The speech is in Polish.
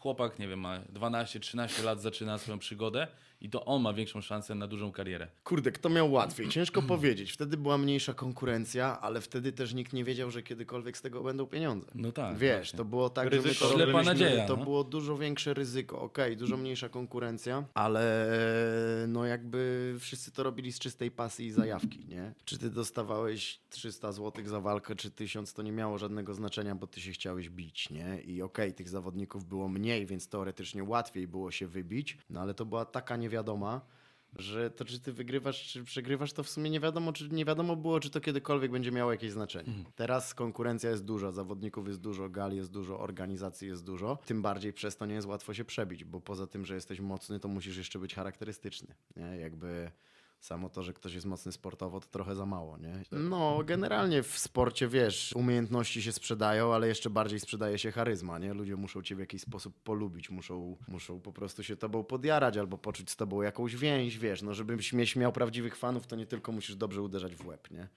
chłopak, nie wiem, ma 12-13 lat, zaczyna swoją przygodę i to on ma większą szansę na dużą karierę. Kurde, kto miał łatwiej? Ciężko powiedzieć. Wtedy była mniejsza konkurencja, ale wtedy też nikt nie wiedział, że kiedykolwiek z tego będą pieniądze. No tak. Wiesz, właśnie. to było tak, Ryzyko. że my to Ślepa robiliśmy, nadzieja, to no. było dużo większe ryzyko. Okej, dużo mniejsza konkurencja, ale no jakby wszyscy to robili z czystej pasji i zajawki, nie? Czy ty dostawałeś 300 zł za walkę, czy 1000, to nie miało żadnego znaczenia, bo ty się chciałeś bić, nie? I okej, tych zawodników było mniej, więc teoretycznie łatwiej było się wybić, no ale to była taka niewiadoma, że to czy ty wygrywasz, czy przegrywasz, to w sumie nie wiadomo, czy nie wiadomo było, czy to kiedykolwiek będzie miało jakieś znaczenie. Teraz konkurencja jest duża, zawodników jest dużo, gal jest dużo, organizacji jest dużo. Tym bardziej przez to nie jest łatwo się przebić, bo poza tym, że jesteś mocny, to musisz jeszcze być charakterystyczny. Nie? Jakby samo to, że ktoś jest mocny sportowo, to trochę za mało, nie? No, generalnie w sporcie, wiesz, umiejętności się sprzedają, ale jeszcze bardziej sprzedaje się charyzma, nie? Ludzie muszą cię w jakiś sposób polubić, muszą, muszą po prostu się tobą podjarać albo poczuć z tobą jakąś więź, wiesz, no żebyś mieć miał prawdziwych fanów, to nie tylko musisz dobrze uderzać w łeb, nie?